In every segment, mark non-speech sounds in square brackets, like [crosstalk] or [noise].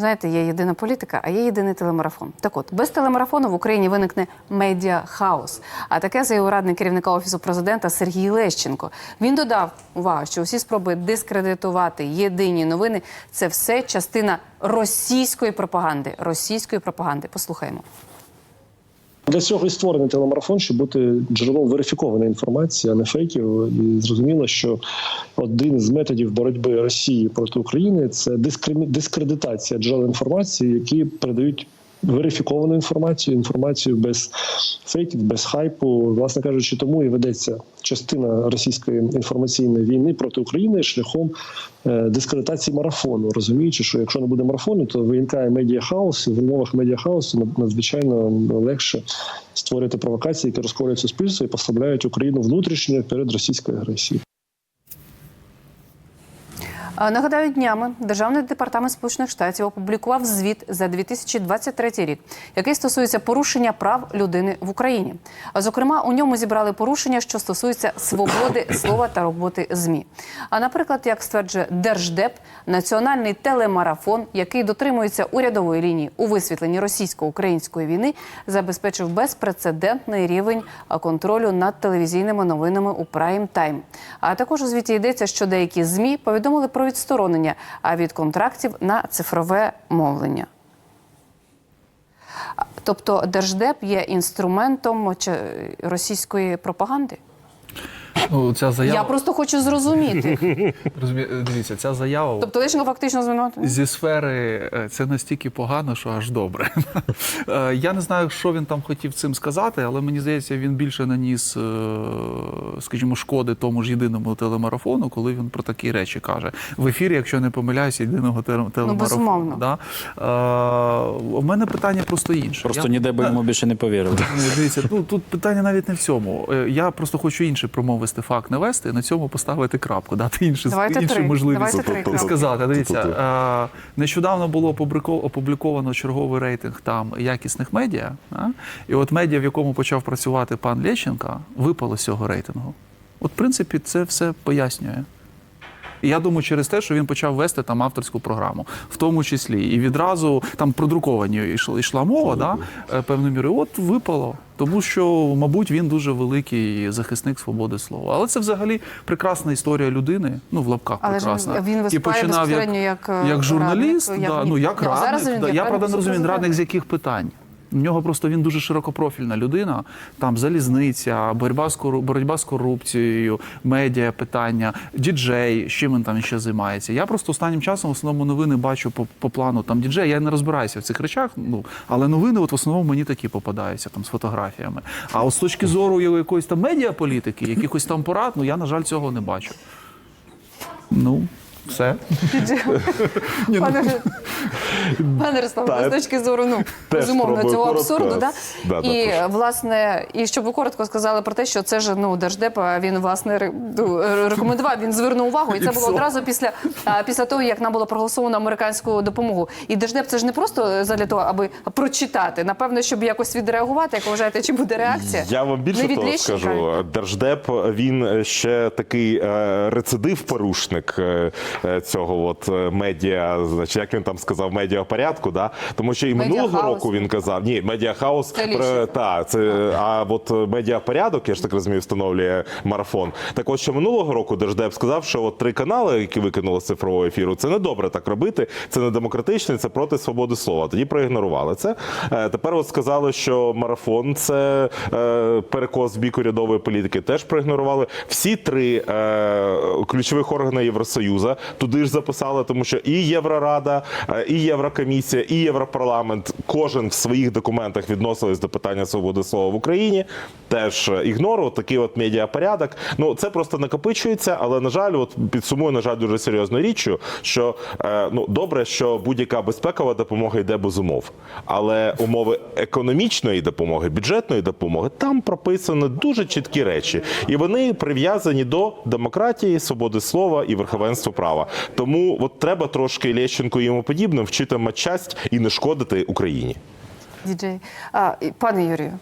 Знаєте, є єдина політика, а є єдиний телемарафон. Так от, без телемарафону в Україні виникне медіа-хаос. А таке заявив радник керівника офісу президента Сергій Лещенко. Він додав увагу, що усі спроби дискредитувати єдині новини це все частина російської пропаганди. Російської пропаганди. Послухаємо. Для цього і створений телемарафон, щоб бути джерелом верифікованої інформації, а не фейків. І зрозуміло, що один з методів боротьби Росії проти України це дискредитація джерел інформації, які передають верифіковану інформацію, інформацію без фейків, без хайпу. Власне кажучи, тому і ведеться частина російської інформаційної війни проти України шляхом е, дискредитації марафону, розуміючи, що якщо не буде марафону, то виникає медіахаос, і в умовах медіахаосу над- надзвичайно легше створити провокації, які розколюють суспільство і послабляють Україну внутрішньо перед російською агресією. Нагадаю, днями Державний департамент Сполучених Штатів опублікував звіт за 2023 рік, який стосується порушення прав людини в Україні. А зокрема, у ньому зібрали порушення, що стосуються свободи [coughs] слова та роботи змі. А наприклад, як стверджує Держдеп, національний телемарафон, який дотримується урядової лінії у висвітленні російсько-української війни, забезпечив безпрецедентний рівень контролю над телевізійними новинами у прайм тайм. А також у звіті йдеться, що деякі змі повідомили про відсторонення а від контрактів на цифрове мовлення. Тобто Держдеп є інструментом російської пропаганди. Ну, ця заява, Я просто хочу зрозуміти. розумі- дивіться, ця заява Тобто Лещенко фактично звинуватив? зі сфери е, це настільки погано, що аж добре. [laughs] Е, Я не знаю, що він там хотів цим сказати, але мені здається, він більше наніс, е, скажімо, шкоди тому ж єдиному телемарафону, коли він про такі речі каже. В ефірі, якщо не помиляюся, єдиного теле- телемарафону. безумовно. Да? У мене питання просто інше. Просто Я- ніде би йому більше не повірили. [laughs] Дивіться, ну тут питання навіть не в цьому. Я просто хочу інший промовисти факт навести, на цьому поставити крапку, дати інші, Давайте три. можливість Давайте три сказати. Дивіться, е, нещодавно було опубліко- опубліковано черговий рейтинг там якісних медіа. І от медіа, в якому почав працювати пан Лєченка, випало з цього рейтингу. От, в принципі, це все пояснює. І я думаю, через те, що він почав вести там авторську програму, в тому числі. І відразу там про друковані йшла, йшла мова, да, е, певною мірою. От випало. Тому що, мабуть, він дуже великий захисник свободи слова. Але це взагалі прекрасна історія людини. Ну, в лапках Але ж прекрасна. він виступає безпосередньо як, е, як журналіст, радник, як- да, ну як Ну, зараз радник. він да. Я правда не розумію, радник з яких питань. У нього просто він дуже широкопрофільна людина. Там залізниця, боротьба з кору- боротьба з корупцією, медіа питання, діджей, чим він там ще займається. Я просто останнім часом в основному новини бачу по, по плану там діджей. Я не розбираюся в цих речах. Ну але новини, от в основному мені такі попадаються там з фотографіями. А от з точки зору якоїсь там медіаполітики, якихось там порад, ну я на жаль цього не бачу. Ну, все. ну, Пане, пане Руслане, з точки зору, ну, теж безумовно, спробую цього коротко. абсурду, да? Да, да, і, прошу. власне, і щоб ви коротко сказали про те, що це ж, ну, Держдеп, він, власне, ре- ну, рекомендував, він звернув увагу, і це І було все. одразу після, а, після того, як нам було проголосовано американську допомогу. І Держдеп це ж не просто задля того, аби прочитати. Напевно, щоб якось відреагувати, як ви вважаєте, чи буде реакція? Я вам Не більше від того Лещенка? скажу. Держдеп він ще такий е, рецидив порушник е, е, цього от е, медіа, значить, як він там сказав, медіапорядку, да? Тому що і минулого року він казав, ні, медіахаус, Це та, це, а от медіапорядок, я ж так розумію, встановлює марафон. Так от, що минулого року Держдеп сказав, що от три канали, які викинули з цифрового ефіру, це не добре так робити, це не демократично, це проти свободи слова. Тоді проігнорували це. Е, Тепер от сказали, що марафон це е, перекос в бік урядової політики. Теж проігнорували. Всі три е, ключових органи Євросоюзу туди ж записали, тому що і Єврорада, е, і Єврокомісія, і Європарламент кожен в своїх документах відносились до питання свободи слова в Україні. Теж е, ігнору, такий от медіапорядок. Ну це просто накопичується, але на жаль, от підсумую, на жаль, дуже серйозною річчю, що е, ну добре, що будь-яка безпекова допомога йде без умов. Але умови економічної допомоги, бюджетної допомоги там прописані дуже чіткі речі, і вони прив'язані до демократії, свободи слова і верховенства права. Тому от треба трошки Лещенку і йому подібним вчити матчасть і не шкодити Україні. Діджей. А, пане Юрію,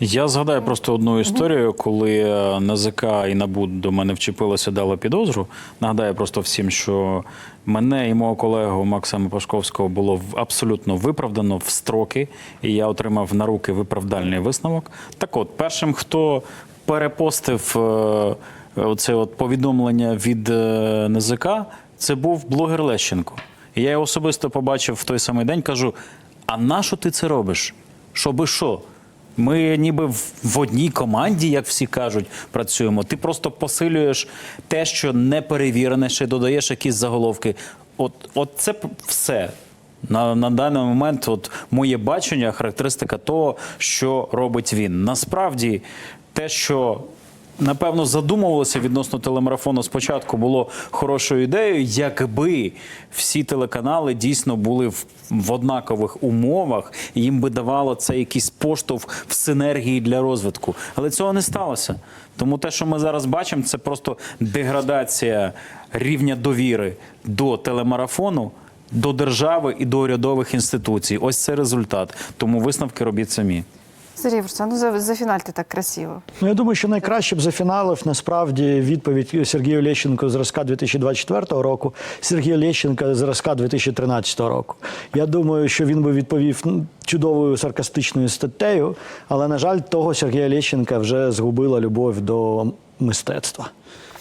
Я згадаю просто одну історію, коли е, НАЗК і НАБУ до мене вчепилося, дало підозру. Нагадаю просто всім, що мене і мого колегу Максима Пашковського було в- абсолютно виправдано в строки, і я отримав на руки виправдальний висновок. Так от, першим, хто перепостив е, оце от повідомлення від е, НАЗК, це був блогер Лещенко. І я його особисто побачив в той самий день, кажу: а нащо ти це робиш? Щоби що? Ми ніби в одній команді, як всі кажуть, працюємо. Ти просто посилюєш те, що не перевірене, ще додаєш якісь заголовки. От, от це все. На, на даний момент, от моє бачення, характеристика того, що робить він. Насправді, те, що напевно задумувалося відносно телемарафону спочатку, було хорошою ідеєю, якби всі телеканали дійсно були в, в однакових умовах, їм би давало це якийсь поштовх в синергії для розвитку. Але цього не сталося. Тому те, що ми зараз бачимо, це просто деградація рівня довіри до телемарафону. До держави і до урядових інституцій. Ось це результат. Тому висновки робіть самі. Сергій Верста, ну за, за фінальте так красиво. Ну, я думаю, що найкраще б зафіналив насправді відповідь Сергію Лещенко зразка 2024 року, Сергія Лещенка зразка 2013 року. Я думаю, що він би відповів чудовою саркастичною статтею, але, на жаль, того Сергія Лещенка вже згубила любов до мистецтва.